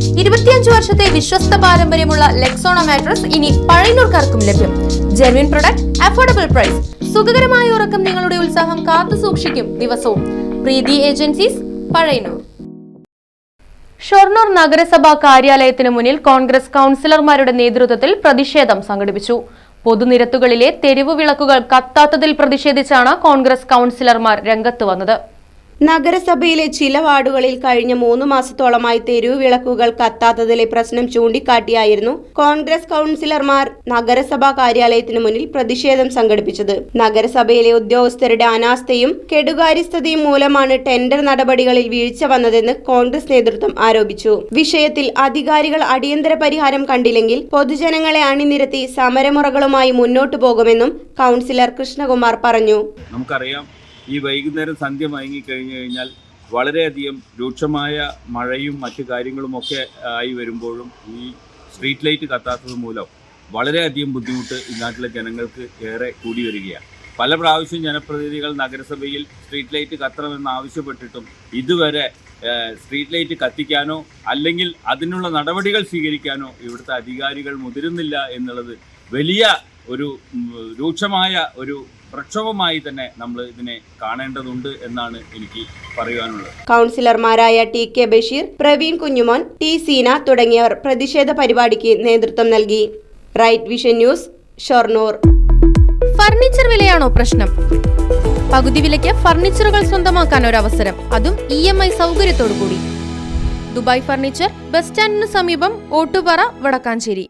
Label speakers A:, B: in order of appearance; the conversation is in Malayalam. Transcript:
A: ഇരുപത്തിയഞ്ച് വർഷത്തെ വിശ്വസ്ത പാരമ്പര്യമുള്ള ലെക്സോണ മാട്രസ് ഇനി പഴയനൂർക്കാർക്കും ലഭ്യം. ജെർവിൻ പ്രൊഡക്റ്റ് അഫോർഡബിൾ പ്രൈസ് സുഖകരമായ ഉറക്കം നിങ്ങളുടെ ഉത്സാഹം കാത്തു സൂക്ഷിക്കും ദിവസവും. പ്രീതി ഏജൻസീസ് പഴയനൂർ ഷൊർണൂർ നഗരസഭാ കാര്യാലയത്തിന് മുന്നിൽ കോൺഗ്രസ് കൌൺസിലർമാരുടെ നേതൃത്വത്തിൽ പ്രതിഷേധം സംഘടിപ്പിച്ചു. പൊതുനിരത്തുകളിലെ തെരുവു വിളക്കുകൾ കത്താത്തതിൽ പ്രതിഷേധിച്ചാണ് കോൺഗ്രസ് കൌൺസിലർമാർ രംഗത്ത് വന്നത്.
B: നഗരസഭയിലെ ചില വാർഡുകളിൽ കഴിഞ്ഞ മൂന്ന് മാസത്തോളമായി തെരുവ് വിളക്കുകൾ കത്താത്തതിലെ പ്രശ്നം ചൂണ്ടിക്കാട്ടിയായിരുന്നു കോൺഗ്രസ് കൗൺസിലർമാർ നഗരസഭാ കാര്യാലയത്തിന് മുന്നിൽ പ്രതിഷേധം സംഘടിപ്പിച്ചത്. നഗരസഭയിലെ ഉദ്യോഗസ്ഥരുടെ അനാസ്ഥയും കെടുകാര്യസ്ഥതയും മൂലമാണ് ടെൻഡർ നടപടികളിൽ വീഴ്ച വന്നതെന്ന് കോൺഗ്രസ് നേതൃത്വം ആരോപിച്ചു. വിഷയത്തിൽ അധികാരികൾ അടിയന്തര പരിഹാരം കണ്ടില്ലെങ്കിൽ പൊതുജനങ്ങളെ അണിനിരത്തി സമരമുറകളുമായി മുന്നോട്ടു പോകുമെന്നും കൗൺസിലർ കൃഷ്ണകുമാർ പറഞ്ഞു.
C: നമുക്കറിയാം ഈ വൈകുന്നേരം സന്ധ്യ മയങ്ങിക്കഴിഞ്ഞു കഴിഞ്ഞാൽ വളരെയധികം രൂക്ഷമായ മഴയും മറ്റു കാര്യങ്ങളുമൊക്കെ ആയി വരുമ്പോഴും ഈ സ്ട്രീറ്റ് ലൈറ്റ് കത്താത്തത് മൂലം വളരെയധികം ബുദ്ധിമുട്ട് ഈ നാട്ടിലെ ജനങ്ങൾക്ക് ഏറെ കൂടി വരികയാണ്. പല പ്രാവശ്യം ജനപ്രതിനിധികൾ നഗരസഭയിൽ സ്ട്രീറ്റ് ലൈറ്റ് കത്തണമെന്ന് ആവശ്യപ്പെട്ടിട്ടും ഇതുവരെ സ്ട്രീറ്റ് ലൈറ്റ് കത്തിക്കാനോ അല്ലെങ്കിൽ അതിനുള്ള നടപടികൾ സ്വീകരിക്കാനോ ഇവിടുത്തെ അധികാരികൾ മുതിരുന്നില്ല എന്നുള്ളത് വലിയ ഒരു രൂക്ഷമായ ഒരു പ്രക്ഷോഭമായി തന്നെ നമ്മൾ ഇതിനെ കാണേണ്ടതുണ്ട് എന്നാണ് എനിക്ക് പറയുവാനുള്ളത്.
B: കൗൺസിലർമാരായ T K Basheer Praveen Kunjumon T Seena തുടങ്ങിയവർ പ്രതിഷേധ പരിപാടിക്ക് നേതൃത്വം നൽകി. Right vision news Shoranur.
A: Furniture വിലയാണോ പ്രശ്നം? പകുതി വിലയ്ക്ക് ഫർണിച്ചറുകൾ സ്വന്തമാക്കാൻ ഒരു അവസരം അതും ഇ എം ഐ സൗകര്യത്തോടു കൂടി ദുബായ് ഫർണിച്ചർ ബസ് സ്റ്റാൻഡിന് സമീപം ഓട്ടുപാറ വടക്കാഞ്ചേരി.